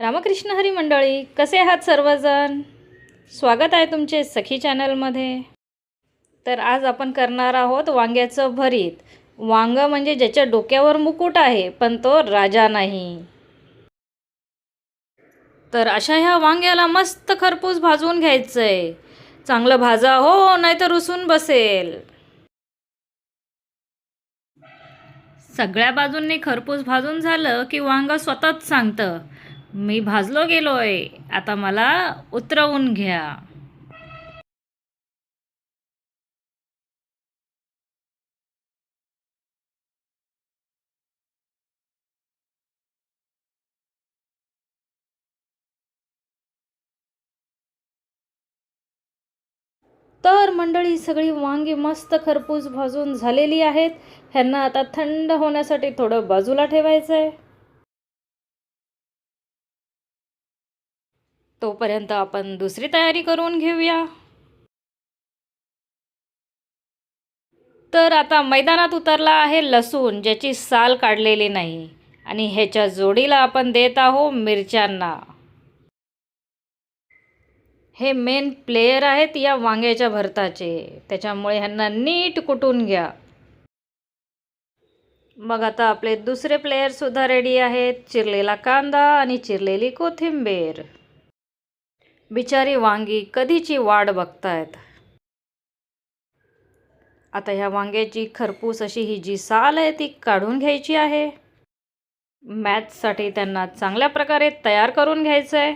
रामकृष्ण हरी मंडळी कसे आहात सर्वजण? स्वागत आहे तुमचे सखी चॅनलमध्ये. तर आज आपण करणार आहोत वांग्याचं भरीत. वांग म्हणजे ज्याच्या डोक्यावर मुकुट आहे पण तो राजा नाही. तर अशा ह्या वांग्याला मस्त खरपूस भाजून घ्यायचं आहे चांगलं भाजा हो नाहीतर रुसून बसेल. सगळ्या बाजूंनी खरपूस भाजून झालं की वांग स्वतःच सांगतं. मी भाजलो गेलोय. आता मला उतरवून घ्या. तर मंडळी सगळी वांगी मस्त खरपूस भाजून झालेली आहेत. ह्यांना आता थंड होण्यासाठी थोडं बाजूला ठेवायचं आहे तोपर्यंत आपण दुसरी तयारी करून घेऊया. तर आता मैदानात उतरला आहे लसूण ज्याची साल काढलेली नाही. आणि ह्याच्या जोडीला आपण देत आहो मिरच्यांना. हे मेन प्लेयर आहेत या वांग्याच्या भरताचे. त्याच्यामुळे ह्यांना नीट कुटून घ्या. मग आता आपले दुसरे प्लेयरसुद्धा रेडी आहेत. चिरलेला कांदा आणि चिरलेली कोथिंबीर. बिचारी वांगी कधीची वाट बघतायत? आता ह्या वांग्याची खरपूस अशी ही जी साल आहे ती काढून घ्यायची आहे. मॅथसाठी त्यांना चांगल्या प्रकारे तयार करून घ्यायचं आहे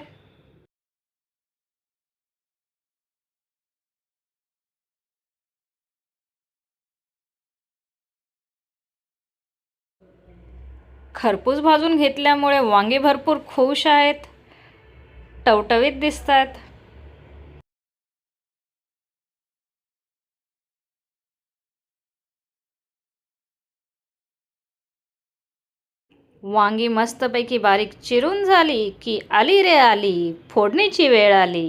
खरपूस भाजून घेतल्यामुळे वांगे भरपूर खुश आहेत. टवटवीत दिसतात. वांगी मस्तपैकी बारीक चिरून झाली की आली रे आली फोडणीची वेळ आली.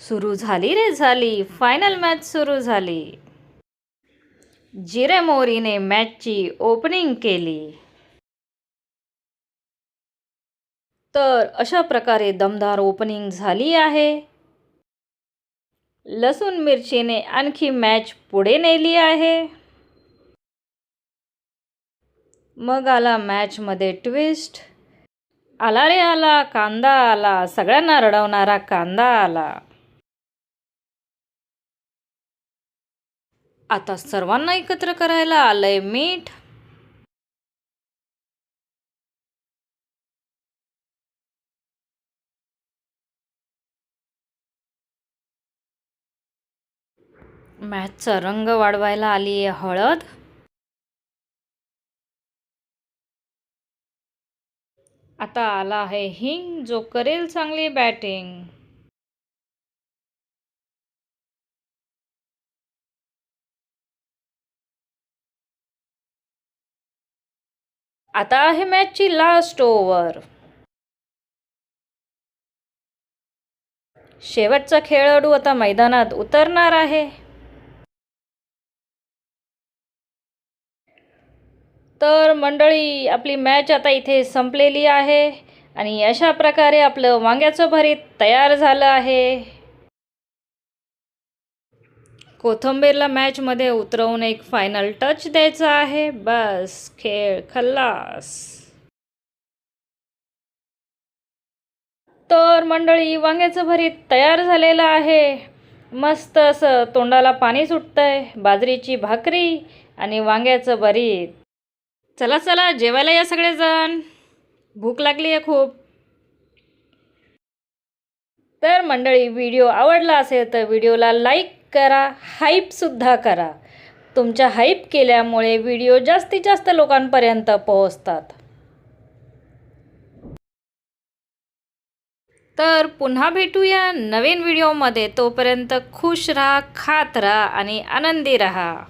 सुरू झाली रे झाली फायनल मॅच सुरू झाली. जिरे मोरीने मॅचची ओपनिंग केली. तर अशा प्रकारे दमदार ओपनिंग झाली आहे. लसूण मिरचीने आणखी मॅच पुढे नेली आहे. मग आला मॅचमध्ये ट्विस्ट आला रे आला कांदा आला सगळ्यांना रडवणारा कांदा आला. आता सर्वांना एकत्र करायला आलंय मीठ. मॅचचा रंग वाढवायला आली आहे हळद. आता आला आहे हिंग जो करेल चांगली बॅटिंग. आता आहे मॅचची लास्ट ओव्हर शेवटचा खेळाडू आता मैदानात उतरणार आहे. तर मंडळी आपली मॅच आता इथे संपलेली आहे आणि अशा प्रकारे आपलं वांग्याचं भरीत तयार झालं आहे. कोथंबीरला मॅचमध्ये उतरवून एक फायनल टच द्यायचा आहे. बस खेळ खल्लास. तर मंडळी वांग्याचं भरीत तयार झालेलं आहे. मस्त असं तोंडाला पाणी सुटतंय बाजरीची भाकरी आणि वांग्याचं भरीत. चला चला जेवायला या सगळेजण. भूक लागली आहे खूप. तर मंडळी व्हिडिओ आवडला असेल तर व्हिडिओला लाईक करा हाईपसुद्धा करा. तुमच्या हाईप केल्यामुळे व्हिडिओ जास्तीत जास्त लोकांपर्यंत पोहोचतात. तर पुन्हा भेटूया नवीन व्हिडिओमध्ये. तोपर्यंत खुश राहा खात राहा आणि आनंदी राहा.